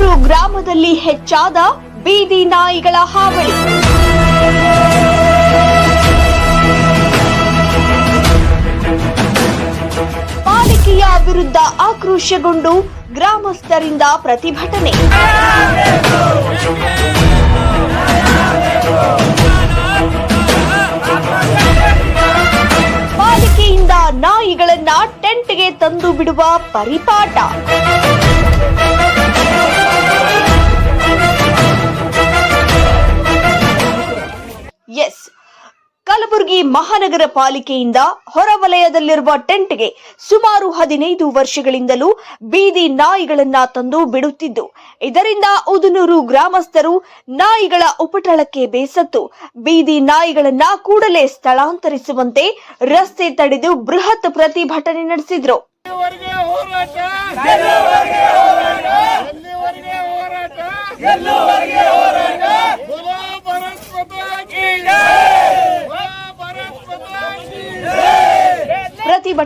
ಉದನೂರು ಗ್ರಾಮದಲ್ಲಿ ಹೆಚ್ಚಾದ ಬೀದಿ ನಾಯಿಗಳ ಹಾವಳಿ. ಪಾಲಿಕೆಯ ವಿರುದ್ಧ ಆಕ್ರೋಶಗೊಂಡು ಗ್ರಾಮಸ್ಥರಿಂದ ಪ್ರತಿಭಟನೆ. ಪಾಲಿಕೆಯಿಂದ ನಾಯಿಗಳನ್ನ ಟೆಂಟ್ಗೆ ತಂದು ಬಿಡುವ ಪರಿಪಾಠ. ಎಸ್ ಕಲಬುರಗಿ ಮಹಾನಗರ ಪಾಲಿಕೆಯಿಂದ ಹೊರವಲಯದಲ್ಲಿರುವ ಟೆಂಟ್ಗೆ ಸುಮಾರು ಹದಿನೈದು ವರ್ಷಗಳಿಂದಲೂ ಬೀದಿ ನಾಯಿಗಳನ್ನ ತಂದು ಬಿಡುತ್ತಿದ್ದು, ಇದರಿಂದ ಉದನೂರು ಗ್ರಾಮಸ್ಥರು ನಾಯಿಗಳ ಉಪಟಳಕ್ಕೆ ಬೇಸತ್ತು. ಬೀದಿ ನಾಯಿಗಳನ್ನ ಕೂಡಲೇ ಸ್ಥಳಾಂತರಿಸುವಂತೆ ರಸ್ತೆ ತಡೆದು ಬೃಹತ್ ಪ್ರತಿಭಟನೆ ನಡೆಸಿದ್ರು. ಹೋರಾಟ?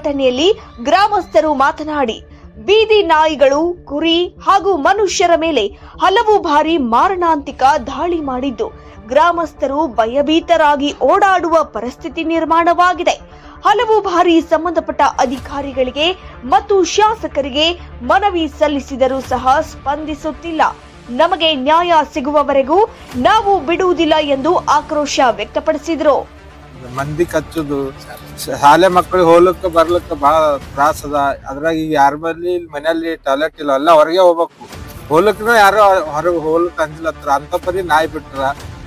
ಪ್ರತಿಭಟನೆಯಲ್ಲಿ ಗ್ರಾಮಸ್ಥರು ಮಾತನಾಡಿ, ಬೀದಿ ನಾಯಿಗಳು, ಕುರಿ ಹಾಗೂ ಮನುಷ್ಯರ ಮೇಲೆ ಹಲವು ಬಾರಿ ಮಾರಣಾಂತಿಕ ದಾಳಿ ಮಾಡಿದ್ದು, ಗ್ರಾಮಸ್ಥರು ಭಯಭೀತರಾಗಿ ಓಡಾಡುವ ಪರಿಸ್ಥಿತಿ ನಿರ್ಮಾಣವಾಗಿದೆ. ಹಲವು ಬಾರಿ ಸಂಬಂಧಪಟ್ಟ ಅಧಿಕಾರಿಗಳಿಗೆ ಮತ್ತು ಶಾಸಕರಿಗೆ ಮನವಿ ಸಲ್ಲಿಸಿದರೂ ಸಹ ಸ್ಪಂದಿಸುತ್ತಿಲ್ಲ. ನಮಗೆ ನ್ಯಾಯ ಸಿಗುವವರೆಗೂ ನಾವು ಬಿಡುವುದಿಲ್ಲ ಎಂದು ಆಕ್ರೋಶ ವ್ಯಕ್ತಪಡಿಸಿದರು. ಮಂದಿ ಕಚ್ಚುದು, ಶಾಲೆ ಮಕ್ಕಳಿಗೆ ಹೋಗ್ಲಿಕ್ಕೆ ಬರ್ಲಿಕ್ಕೆ ಬಹಳ ತ್ರಾಸ ಅದ. ಅದ್ರಾಗ ಈಗ ಯಾರ ಬಲ್ಲಿ ಮನೆಯಲ್ಲಿ ಟಾಯ್ಲೆಟ್ ಇಲ್ಲ, ಎಲ್ಲ ಹೊರಗೆ ಹೋಗ್ಬೇಕು. ಹೋಗ್ಲಿಕ್ಕೂ ಯಾರು ಹೊರಗೆ ಹೋಗ್ಲಿಕ್ಕೆ ಅಂಜಿಲತ್ರ ಅಂತ ಪರಿ ನಾಯಿ ಬಿಟ್ರ.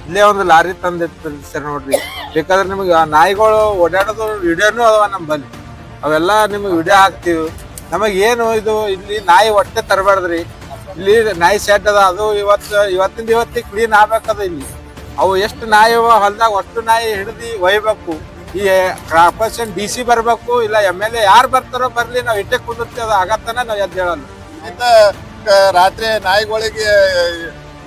ಇಲ್ಲೇ ಒಂದು ಲಾರಿ ತಂದಿರ್ತಾರೆ ನೋಡ್ರಿ. ಬೇಕಾದ್ರೆ ನಿಮಗೆ ಆ ನಾಯಿಗಳು ಓಡಾಡೋದು ವಿಡಿಯೋನು ಅದಾವ ನಮ್ಮ ಬಲ್ಲಿ ಅವೆಲ್ಲ ನಿಮಗೆ ವಿಡಿಯೋ ಹಾಕ್ತಿವಿ ನಮಗೆ ಏನು ಇದು, ಇಲ್ಲಿ ನಾಯಿ ಹೊಟ್ಟೆ ತರಬಾರ್ದ್ರಿ. ಇಲ್ಲಿ ನಾಯಿ ಸೆಟ್ ಅದ. ಅದು ಇವತ್ತು, ಇವತ್ತಿಂದ ಇವತ್ತಿಗೆ ಕ್ಲೀನ್ ಆಗ್ಬೇಕದ ಇಲ್ಲಿ. ಅವು ಎಷ್ಟು ನಾಯಿ ಹೊಲ್ದಾಗ ಅಷ್ಟು ನಾಯಿ ಹಿಡ್ದು ಒಯ್ಬೇಕು. ಈ ಕಾರ್ಪೊರೇಷನ್ ಡಿ ಸಿ ಬರಬೇಕು, ಇಲ್ಲ ಎಂ ಎಲ್ ಎ ಯಾರು ಬರ್ತಾರೋ ಬರ್ಲಿ, ನಾವು ಇಟ್ಟೆ ಅದು ಆಗತನ ನಾವು ಎದ್ದು ಹೇಳಲ್ಲ ರಾತ್ರಿ ನಾಯಿಗಳಿಗೆ,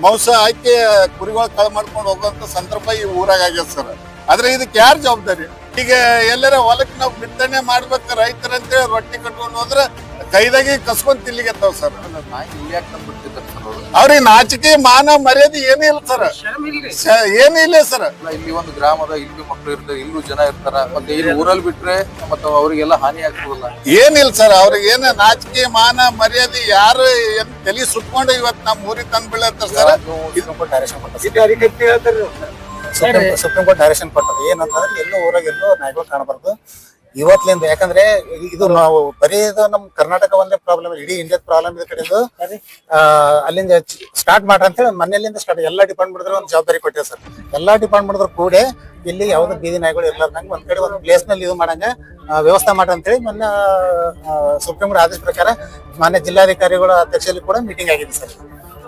ಮಾಂಸ ಹಾಕಿ ಕುರಿಗಳು ಕಳ್ ಮಾಡ್ಕೊಂಡು ಹೋಗುವಂತ ಸಂದರ್ಭ ಈ ಊರಾಗ ಆಗ್ಯದ ಸರ್. ಆದ್ರೆ ಇದಕ್ಕೆ ಯಾರು ಜವಾಬ್ದಾರಿ? ಈಗ ಎಲ್ಲರ ಹೊಲಕ್ಕೆ ನಾವು ಬಿತ್ತನೆ ಮಾಡ್ಬೇಕು ರೈತರಂತೇಳಿ ರೊಟ್ಟಿ ಕಟ್ಕೊಂಡು ಹೋದ್ರೆ ಕೈದಾಗಿ ಕಸ್ಕೊಂಡ್ ತಿಲ್ಲಿಗೆತ್ತಾವ್ ಸರ್. ಅವ್ರಿಗೆ ನಾಚಿಕೆ ಮಾನ ಮರ್ಯಾದೆ ಏನೂ ಇಲ್ಲ ಸರ್. ಏನೂ ಇಲ್ಲ ಸರ್. ಇಲ್ಲಿ ಒಂದು ಗ್ರಾಮದ ಇಲ್ಲಿ ಮಕ್ಕಳು ಇರ್ತಾರೆ ಇಲ್ಲೂ ಜನ ಇರ್ತಾರ. ಮತ್ತೆ ಇಲ್ಲಿ ಊರಲ್ಲಿ ಬಿಟ್ರೆ ಮತ್ತೆ ಅವರಿಗೆಲ್ಲ ಹಾನಿ ಆಗ್ತದಲ್ಲ ಏನಿಲ್ಲ ಸರ್ ಅವ್ರಿಗೆ ಏನ ನಾಚಿಕೆ ಮಾನ ಮರ್ಯಾದೆ ಯಾರು ಏನ್ ತಲೆ ಸುಟ್ಕೊಂಡು ಇವತ್ತು ನಮ್ಮ ಊರಿಗೆ ತಂದ್ ಅದಕ್ಕೆ ಸರ್ ಸುಪ್ರೀಂ ಕೋರ್ಟ್ ಡೈರೆಕ್ಷನ್ ಕೊಟ್ಟದ ಸುಪ್ರೀಂ ಕೋರ್ಟ್ ಡೈರೆಕ್ಷನ್ ಕೊಟ್ಟದ್ದು ಏನಂತಂದ್ರೆ ಎಲ್ಲೂ ಊರಾಗ ಎಲ್ಲೂ ನಾಯಿಗಳು ಕಾಣಬಾರ್ದು. ಇವತ್ಲಿಂದ ಯಾಕಂದ್ರೆ ಇದು ನಾವು ಬರೀ ಇದು ನಮ್ ಕರ್ನಾಟಕ ಒಂದೇ ಪ್ರಾಬ್ಲಮ್ ಇಡೀ ಇಂಡಿಯಾದ ಪ್ರಾಬ್ಲಮ್ ಇದೆ ಕಡೆದು ಅಲ್ಲಿಂದ ಸ್ಟಾರ್ಟ್ ಮಾಡ್ರಿ ಅಂತ ಹೇಳಿ ಮನೆಯಲ್ಲಿಂದ ಸ್ಟಾರ್ಟ್ ಎಲ್ಲಾ ಡಿಪಾರ್ಟ್ಮೆಂಟ್ ಒಂದು ಜವಾಬ್ದಾರಿ ಕೊಟ್ಟಿದೆ ಸರ್. ಎಲ್ಲಾ ಡಿಪಾರ್ಟ್ಮೆಂಟ್ ಕೂಡ ಇಲ್ಲಿ ಯಾವ್ದು ಬೀದಿ ನಾಯಿಗಳು ಇರ್ಲಾರ್ದಂಗ ಒಂದ್ ಕಡೆ ಒಂದು ಪ್ಲೇಸ್ನಲ್ಲಿ ಇದು ಮಾಡಂಗ ವ್ಯವಸ್ಥೆ ಮಾಡ್ರಿ ಅಂತೇಳಿ ಮೊನ್ನೆ ಸುಪ್ರೀಂ ಕೋರ್ಟ್ ಆದೇಶ ಪ್ರಕಾರ ಮಾನ್ಯ ಜಿಲ್ಲಾಧಿಕಾರಿಗಳ ಅಧ್ಯಕ್ಷದಲ್ಲಿ ಕೂಡ ಮೀಟಿಂಗ್ ಆಗಿದೆ ಸರ್.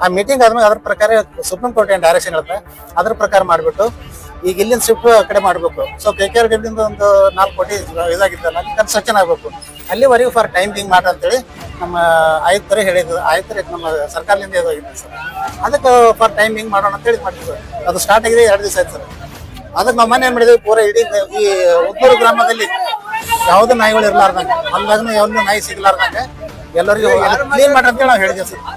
ಆ ಮೀಟಿಂಗ್ ಆದ್ಮೇಲೆ ಅದ್ರ ಪ್ರಕಾರ ಸುಪ್ರೀಂ ಕೋರ್ಟ್ ಏನ್ ಡೈರೆಕ್ಷನ್ ಇರುತ್ತೆ ಅದ್ರ ಪ್ರಕಾರ ಮಾಡ್ಬಿಟ್ಟು ಈಗ ಇಲ್ಲಿನ ಶಿಫ್ಟ್ ಕಡೆ ಮಾಡಬೇಕು. ಸೊ ಕೆ ಕೆ ಆರ್ ಗಡ್ಡಿಂದ ಒಂದು ನಾಲ್ಕು ಕೋಟಿ ಇದಾಗಿತ್ತಲ್ಲ ಅಲ್ಲಿ ಕನ್ಸ್ಟ್ರಕ್ಷನ್ ಆಗ್ಬೇಕು. ಅಲ್ಲಿವರೆಗೂ ಫಾರ್ ಟೈಮಿಂಗ್ ಮಾಡ ಅಂತೇಳಿ ನಮ್ಮ ಆಯುಕ್ತರೇ ಹೇಳಿದ್ರು. ಆಯುಕ್ತರು ನಮ್ಮ ಸರ್ಕಾರದಿಂದ ಇದಾಗಿದೆ ಸರ್. ಅದಕ್ಕೆ ಫಾರ್ ಟೈಮಿಂಗ್ ಮಾಡೋಣ ಅಂತೇಳಿ ಮಾಡಿದ್ವಿ ಅದು ಸ್ಟಾರ್ಟ್ ಆಗಿದೆ ಎರಡು ದಿವಸ ಆಯ್ತು ಸರ್. ಅದಕ್ಕೆ ನಾವು ಮನೆ ಏನು ಮಾಡಿದ್ವಿ? ಪೂರ ಇಡೀ ಈ ಉದ್ದೂರು ಗ್ರಾಮದಲ್ಲಿ ಯಾವುದೇ ನಾಯಿಗಳು ಇರಲಾರ್ದಂಗೆ. ಅಲ್ಲಾಗೂ ಯಾವ್ದು ನಾಯಿ ಸಿಗ್ಲಾರ್ದಂಗೆ ಎಲ್ಲರಿಗೂ ಕ್ಲೀನ್ ಮಾಡ್ರಿ ಅಂತೇಳಿ ನಾವು ಹೇಳಿದ್ವಿ ಸರ್.